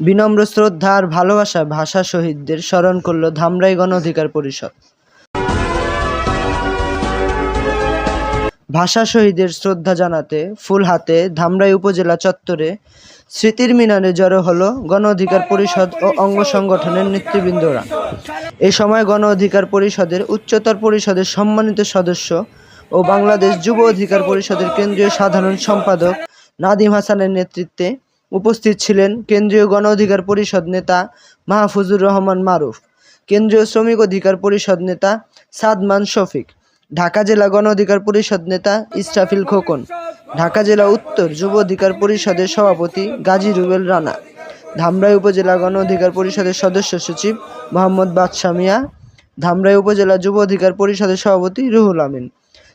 বিনম্র শ্রদ্ধা আর ভালোবাসা ভাষা শহীদদের স্মরণ করল ধামরাই গণ অধিকার পরিষদ। ভাষা শহীদের শ্রদ্ধা জানাতে ফুল হাতে ধামরাই উপজেলা চত্বরে স্মৃতির মিনারে জড়ো হলো গণ অধিকার পরিষদ ও অঙ্গ সংগঠনের নেতৃবৃন্দরা। এ সময় গণ অধিকার পরিষদের উচ্চতর পরিষদের সম্মানিত সদস্য ও বাংলাদেশ যুব অধিকার পরিষদের কেন্দ্রীয় সাধারণ সম্পাদক নাদিম হাসানের নেতৃত্বে উপস্থিত ছিলেন কেন্দ্রীয় গণ অধিকার পরিষদ নেতা মাহফুজুর রহমান মারুফ, কেন্দ্রীয় শ্রমিক অধিকার পরিষদ নেতা সাদমান শফিক, ঢাকা জেলা গণ অধিকার পরিষদ নেতা ইসরাফিল খোকন, ঢাকা জেলা উত্তর যুব অধিকার পরিষদের সভাপতি গাজী রুবেল রানা, ধামরাই উপজেলা গণ অধিকার পরিষদের সদস্য সচিব মোহাম্মদ বাদশা মিয়া, ধামরাই উপজেলা যুব অধিকার পরিষদের সভাপতি রুহুল আমিন,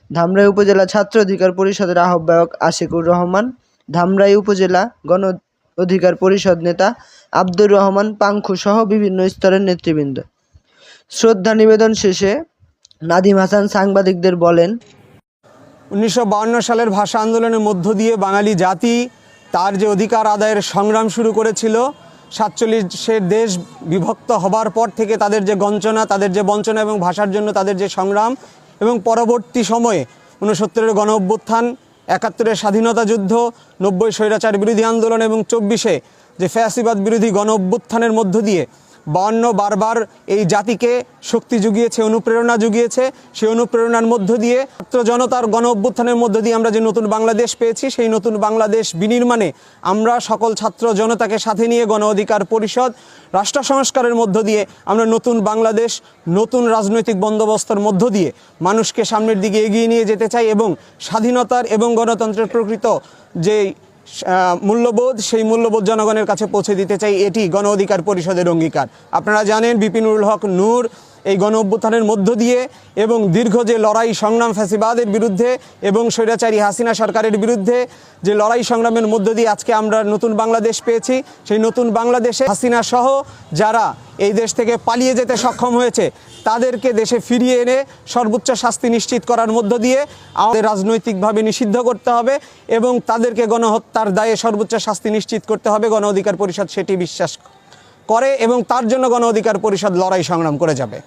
ধামরাই উপজেলা ছাত্র অধিকার পরিষদের আহ্বায়ক আশিকুর রহমান, ধামরাই উপজেলা গণ অধিকার পরিষদ নেতা আব্দুর রহমান পাংখু সহ বিভিন্ন স্তরের নেতৃবৃন্দ। শ্রদ্ধা নিবেদন শেষে নাদিম হাসান সাংবাদিকদের বলেন, উনিশশো সালের ভাষা আন্দোলনের মধ্য দিয়ে বাঙালি জাতি তার যে অধিকার আদায়ের সংগ্রাম শুরু করেছিল সাতচল্লিশের দেশ বিভক্ত হবার পর থেকে তাদের যে গঞ্চনা তাদের যে বঞ্চনা এবং ভাষার জন্য তাদের যে সংগ্রাম এবং পরবর্তী সময়ে ঊনসত্তরের গণ অভ্যুত্থান একাত্তরের স্বাধীনতা যুদ্ধ, নব্বই স্বৈরাচার বিরোধী আন্দোলন এবং চব্বিশে যে ফ্যাসিবাদ বিরোধী গণ অভ্যুত্থানের মধ্য দিয়ে বান্ন বারবার এই জাতিকে শক্তি জুগিয়েছে, অনুপ্রেরণা জুগিয়েছে। সেই অনুপ্রেরণার মধ্য দিয়ে ছাত্র জনতার গণ অভ্যুত্থানের মধ্য দিয়ে আমরা যে নতুন বাংলাদেশ পেয়েছি, সেই নতুন বাংলাদেশ বিনির্মাণে আমরা সকল ছাত্র জনতাকে সাথে নিয়ে গণ অধিকার পরিষদ, রাষ্ট্র সংস্কারের মধ্য দিয়ে আমরা নতুন বাংলাদেশ, নতুন রাজনৈতিক বন্দোবস্তর মধ্য দিয়ে মানুষকে সামনের দিকে এগিয়ে নিয়ে যেতে চাই এবং স্বাধীনতার এবং গণতন্ত্রের প্রকৃত যে মূল্যবোধ, সেই মূল্যবোধ জনগণের কাছে পৌঁছে দিতে চাই, এটি গণ অধিকার পরিষদের অঙ্গীকার। আপনারা জানেন বিপিনুল হক নূর এই গণ অভ্যুত্থানের মধ্য দিয়ে এবং দীর্ঘ যে লড়াই সংগ্রাম ফ্যাসিবাদের বিরুদ্ধে এবং স্বৈরাচারী হাসিনা সরকারের বিরুদ্ধে যে লড়াই সংগ্রামের মধ্য দিয়ে আজকে আমরা নতুন বাংলাদেশ পেয়েছি, সেই নতুন বাংলাদেশে হাসিনা সহ যারা এই দেশ থেকে পালিয়ে যেতে সক্ষম হয়েছে। তাদেরকে দেশে ফিরিয়ে এনে সর্বোচ্চ শাস্তি নিশ্চিত করার মধ্য দিয়ে আমাদের রাজনৈতিকভাবে নিষিদ্ধ করতে হবে এবং তাদেরকে গণহত্যার দায়ে সর্বোচ্চ শাস্তি নিশ্চিত করতে হবে। গণ অধিকার পরিষদ সেটি বিশ্বাস করে এবং তার জন্য গণ অধিকার পরিষদ লড়াই সংগ্রাম করে যাবে।